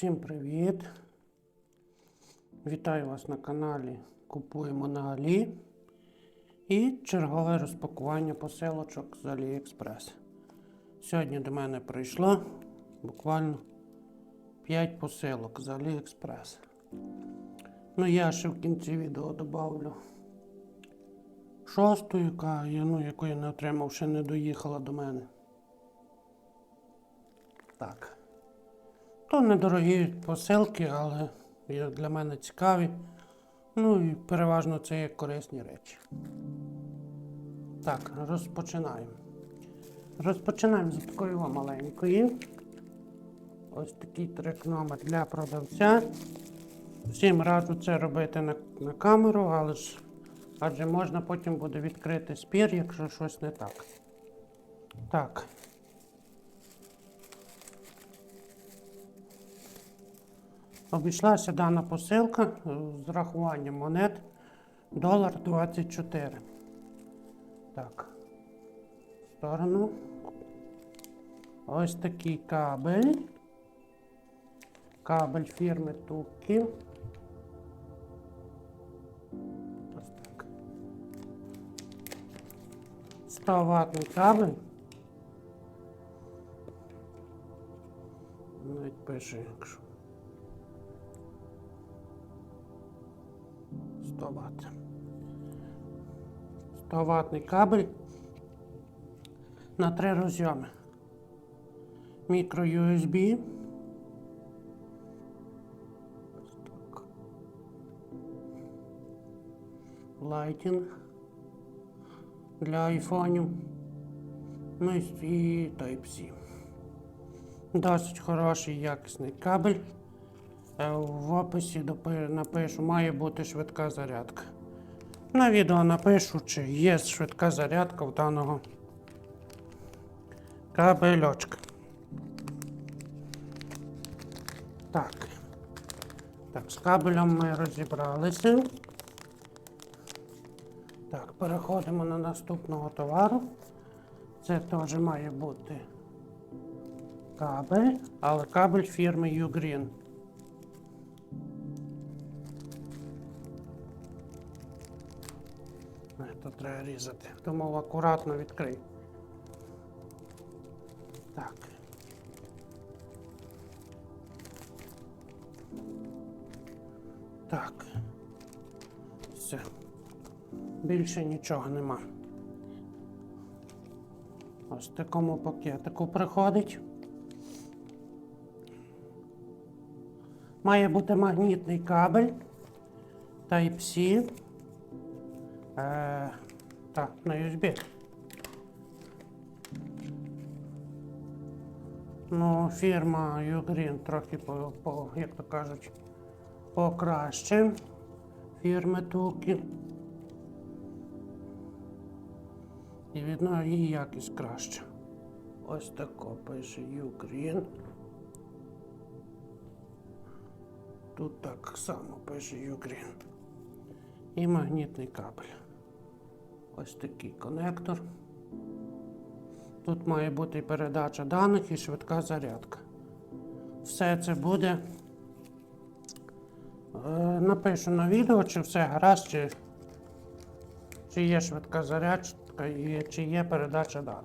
Всім привіт! Вітаю вас на каналі Купуємо на Алі і чергове розпакування посилочок з AliExpress. Сьогодні до мене прийшло буквально 5 посилок з AliExpress. Ну я ще в кінці відео добавлю шосту, яка ну, яку я не отримав, ще не доїхала до мене. Так. То недорогі посилки, але для мене цікаві. Ну і переважно це є корисні речі. Так, розпочинаємо. Розпочинаємо з такої маленької. Ось такий трек номер для продавця. Всім раджу це робити на, на камеру, але ж адже можна потім буде відкрити спір, якщо щось не так. Так. Обійшлася дана посилка е, з рахуванням монет долар 24. Так. В сторону. Ось такий кабель. Кабель фірми Тукі. Ось так. 100 ватний кабель. Навіть пише, якщо. 100 Вт. 100 ватний кабель на три розйоми. Мікро USB. Лайтінг для айфонів. Ну і Type-C. Досить хороший якісний кабель. Е, В описі напишу, має бути швидка зарядка. На відео напишу, чи є швидка зарядка в даного кабельочка. Так. Так, з кабелем ми розібралися. Так, переходимо на наступного товару. Це теж має бути кабель, але кабель фірми Ugreen. Різати. Тому акуратно відкрий. Так. Так. Все. Більше нічого нема. Ось такому пакетику приходить. Має бути магнітний кабель Type-C. Е, так, на USB. Ну, фірма Ugreen трохи по, по, як то кажуть, покраще. Фірми Тукі. І видно, її якість краща. Ось тако пише Ugreen. Тут так само пише Ugreen. І магнітний кабель. Ось такий конектор. Тут має бути передача даних і швидка зарядка. Все це буде. Е, напишу на відео, чи все гаразд, чи, чи є швидка зарядка і чи є передача даних.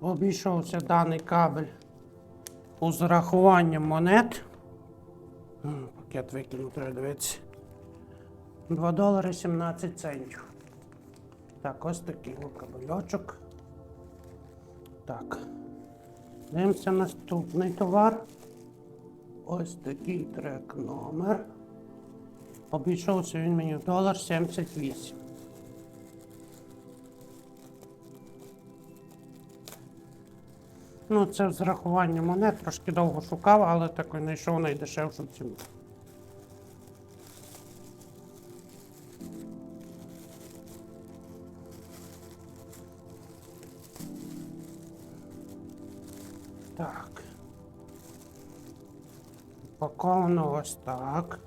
Обійшовся даний кабель у зарахуванням монет. Пакет викинув, треба дивитися. 2 долари 17 центів. Так, ось такий о кабельочок. Так. Дивимося наступний товар. Ось такий трек номер. Обійшовся він мені в долар 78. Ну, це з рахуванням монет, трошки довго шукав, але такий знайшов найдешевшу ціну. Так. Упаковано ось так.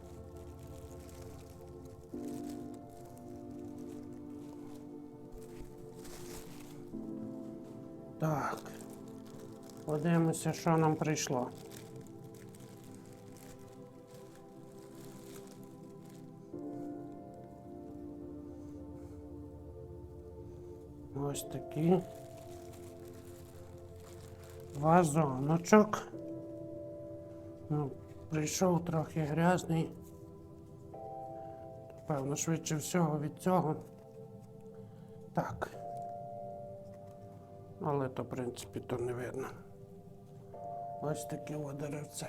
Так. Подивимося, що нам прийшло. Ось такий вазоночок. Ну, прийшов трохи грязний. Певно, швидше всього від цього. Так. Але то, в принципі, то не видно. Ось таке о деревце.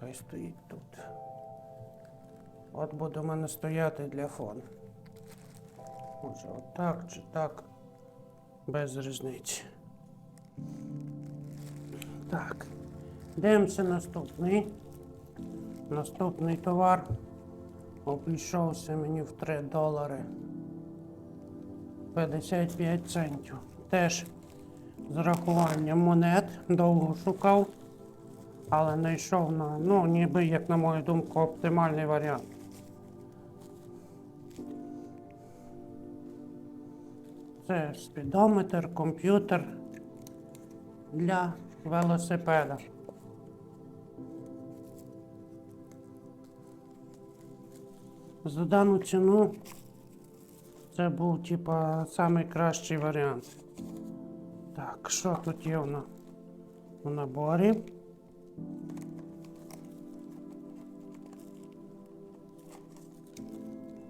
Хай стоїть тут. От буде у мене стояти для фону. Може, отак чи так. Без різниці. Так. Дивимося наступний. Наступний товар обійшовся мені в 3 долари 55 центів. Теж з рахуванням монет довго шукав, але знайшов на, ну, ніби, як на мою думку, оптимальний варіант. Це спідометр, комп'ютер для велосипеда. За дану ціну це був типа найкращий варіант. Так, що тут є воно у наборі?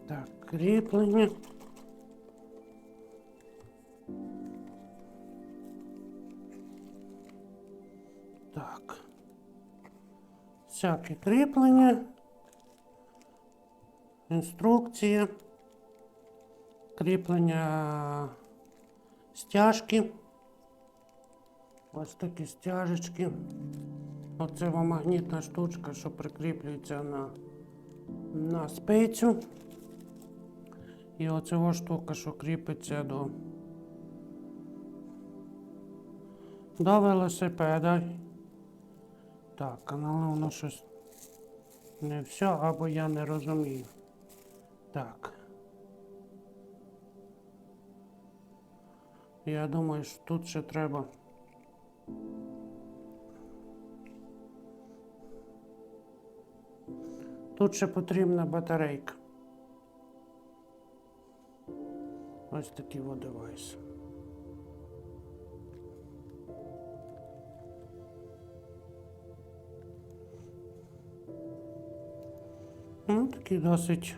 Так, кріплення. Всяке кріплення. Інструкція. Кріплення стяжки. Ось такі стяжечки. Оце магнітна штучка, що прикріплюється на, на спицю. І оце штука, що кріпиться до, до велосипеда. Так, але воно щось не все, або я не розумію. Так. Я думаю, що тут ще треба. Тут ще потрібна батарейка. Ось такий девайс. Такий досить.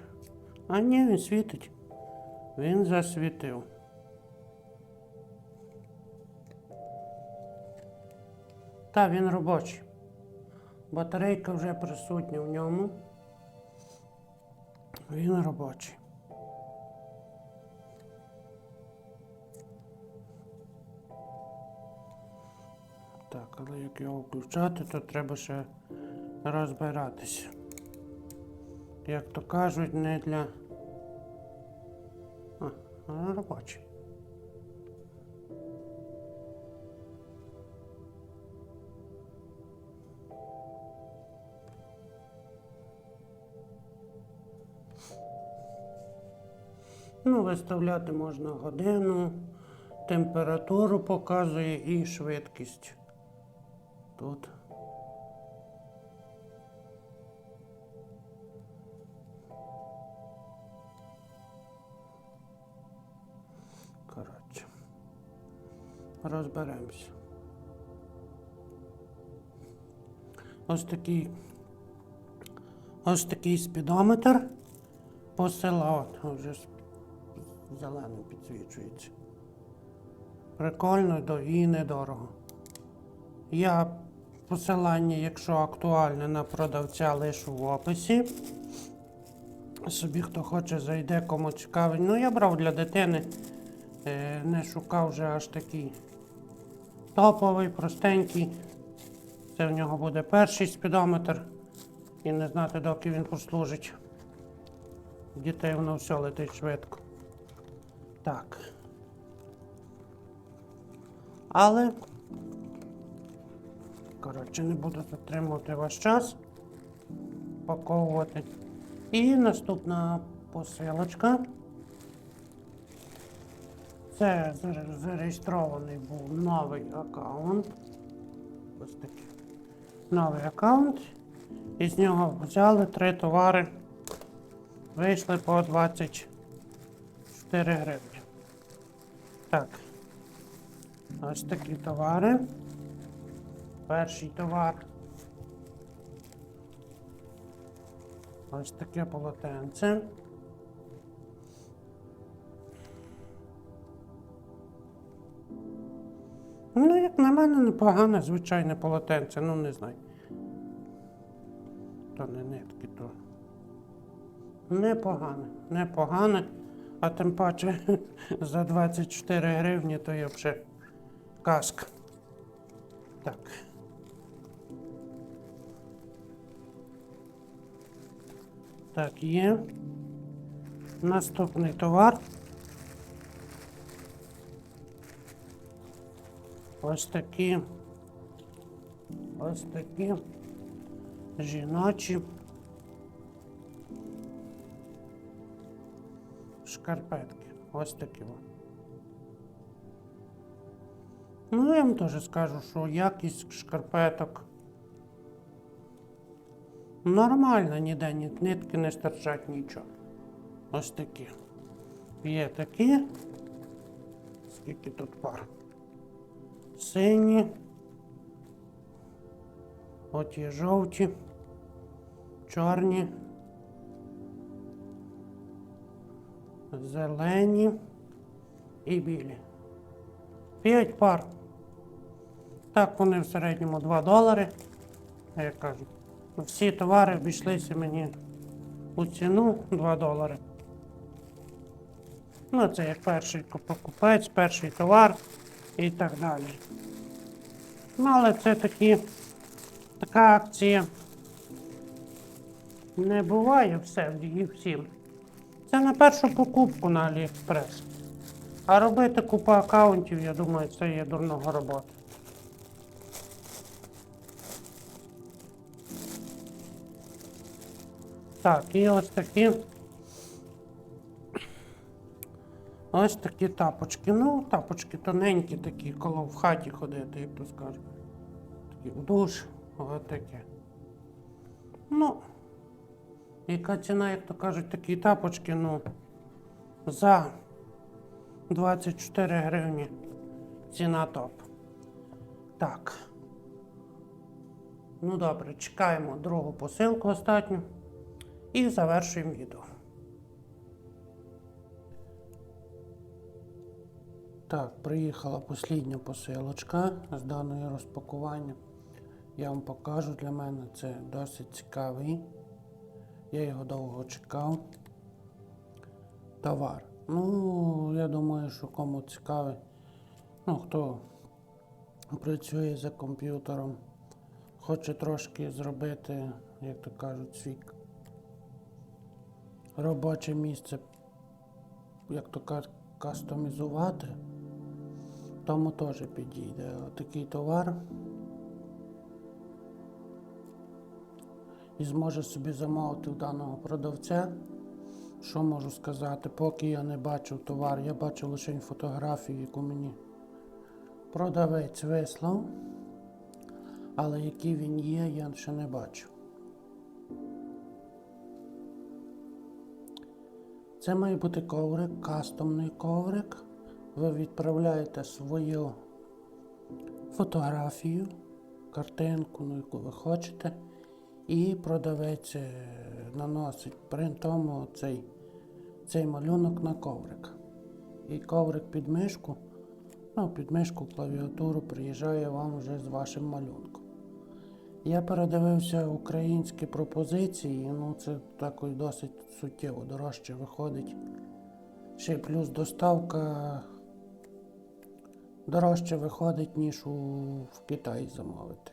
А ні, він світить. Він засвітив. Та, він робочий. Батарейка вже присутня в ньому. Він робочий. Так, але як його включати, то треба ще розбиратися. Як то кажуть, не для. А, а робочий. Ну, виставляти можна годину, температуру показує і швидкість. Тут. Розберемося. Ось такий. Ось такий спідометр посила. От, вже зеленим підсвічується. Прикольно і недорого. Я посилання, якщо актуальне на продавця, лишу в описі. Собі хто хоче, зайде, кому цікавий. Ну, я брав для дитини, е, не шукав вже аж такий топовий, простенький. Це в нього буде перший спідометр. І не знати, доки він послужить. Дітей воно все летить швидко. Так. Але. Коротше, не буду затримувати ваш час. Паковувати. І наступна посилочка. Це зареєстрований був новий аккаунт. Ось такий. Новий аккаунт. І з нього взяли три товари. Вийшли по 24 гривні. Так. Ось такі товари. Перший товар. Ось таке полотенце. Мене, непогане звичайне полотенце, ну не знаю. То не нитки, то. Непогане, непогане. А тим паче за 24 гривні то є вже казка. Так. Так, є. Наступний товар. Ось такі. Ось такі жіночі шкарпетки. Ось такі. Ну, я вам теж скажу, що якість шкарпеток нормальна, ніде ні нитки не стирчать нічого. Ось такі. Є такі. Скільки тут пар? Сині. От є жовті, чорні, зелені і білі. П'ять пар. Так вони в середньому 2 долари. А Я кажу, всі товари обійшлися мені у ціну 2 долари. Ну, це як перший покупець, перший товар і так далі. Ну, але це такі, така акція не буває все і всім. Це на першу покупку на Аліекспрес. А робити купу аккаунтів, я думаю, це є дурного робота. Так, і ось такі. Ось такі тапочки. Ну, тапочки тоненькі такі, коло в хаті ходити, як то скажуть. Такі в душ, ось таке. Ну, яка ціна, як то кажуть, такі тапочки, ну, за 24 гривні. Ціна топ. Так. Ну добре, чекаємо другу посилку останню і завершуємо відео. Так, приїхала послідня посилочка з даної розпакування. Я вам покажу для мене це досить цікавий. Я його довго чекав. Товар. Ну, я думаю, що кому цікавий. Ну, хто працює за комп'ютером, хоче трошки зробити, як то кажуть, свій робоче місце, як то кажуть, кастомізувати, тому теж підійде такий товар. І зможе собі замовити у даного продавця. Що можу сказати? Поки я не бачив товар, я бачив лише фотографію, яку мені продавець вислав. Але який він є, я ще не бачив. Це має бути коврик, кастомний коврик. Ви відправляєте свою фотографію, картинку, ну, яку ви хочете, і продавець е, наносить принтом цей, цей малюнок на коврик. І коврик під мишку, ну, під мишку клавіатуру приїжджає вам вже з вашим малюнком. Я передивився українські пропозиції, ну це також досить суттєво дорожче виходить. Ще плюс доставка дорожче виходить, ніж у, в Китаї замовити.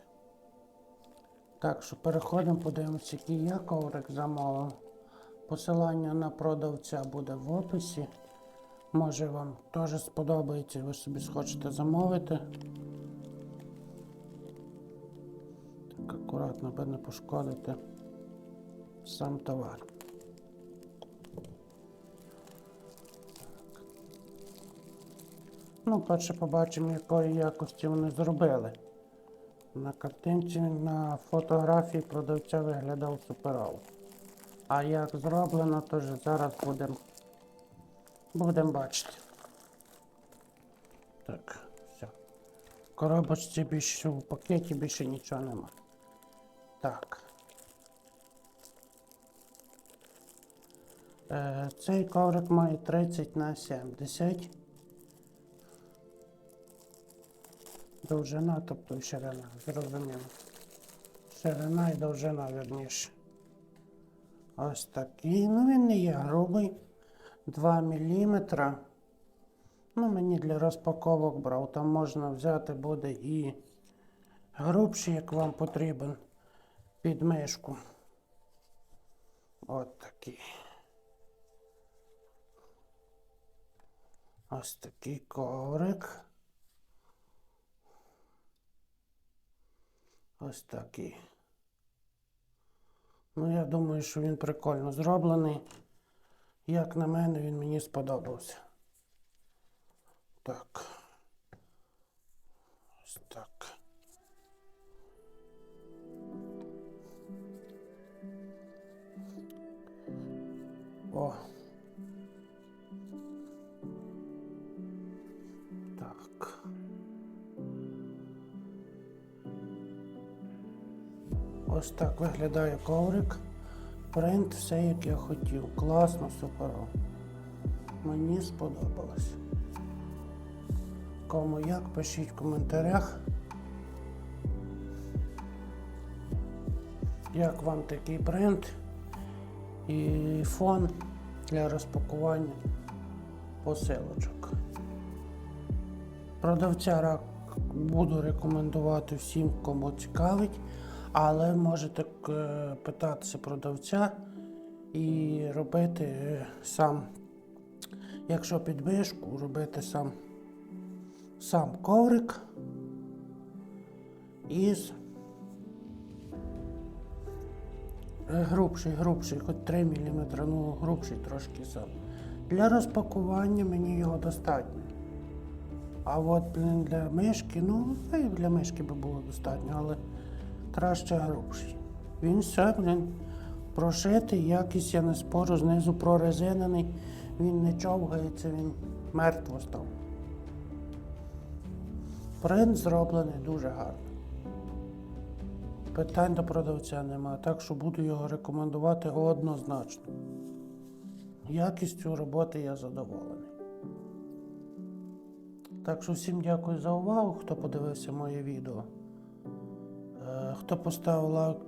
Так що переходимо, подивимося, який я коврик замовив. Посилання на продавця буде в описі. Може вам теж сподобається, ви собі схочете замовити. Так акуратно, аби не пошкодити сам товар. Ну, перше побачимо, якої якості вони зробили. На картинці, на фотографії продавця виглядав суперово. А як зроблено, то ж зараз будемо будем бачити. Так, все. В коробочці більше в пакеті більше нічого нема. Так. Е, цей коврик має 30 на 70. Довжина, тобто і ширина, зрозуміло. Ширина і довжина верніше. Ось такий. Ну він не є грубий. 2 мм. Ну, мені для розпаковок брав. Там можна взяти буде і грубший, як вам потрібен, під мишку. От такий. Ось такий коврик. Ось такий. Ну, я думаю, що він прикольно зроблений. Як на мене, він мені сподобався. Так. Ось так. О. Ось так виглядає коврик. Принт все як я хотів. Класно, суперово. Мені сподобалось. Кому як, пишіть в коментарях. Як вам такий принт і фон для розпакування посилочок. Продавця буду рекомендувати всім, кому цікавить, але можете питатися продавця і робити е, сам, якщо підбишку, робити сам, сам коврик із е, грубший, грубший, хоч 3 мм, ну грубший трошки сам. Для розпакування мені його достатньо. А от для мишки, ну, й для мишки би було достатньо, але краще грубший. Він все, прошитий, якість я не спору, знизу прорезинений, він не човгається, він мертво став. Принт зроблений дуже гарно. Питань до продавця немає, так що буду його рекомендувати однозначно. Якістю роботи я задоволений. Так що всім дякую за увагу, хто подивився моє відео. Хто поставив лайк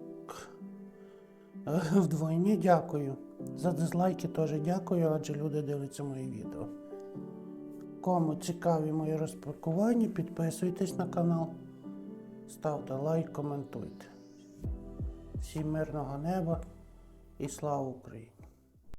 е, вдвойні, дякую. За дизлайки теж дякую, адже люди дивляться мої відео. Кому цікаві мої розпакування, підписуйтесь на канал, ставте лайк, коментуйте. Всім мирного неба і слава Україні!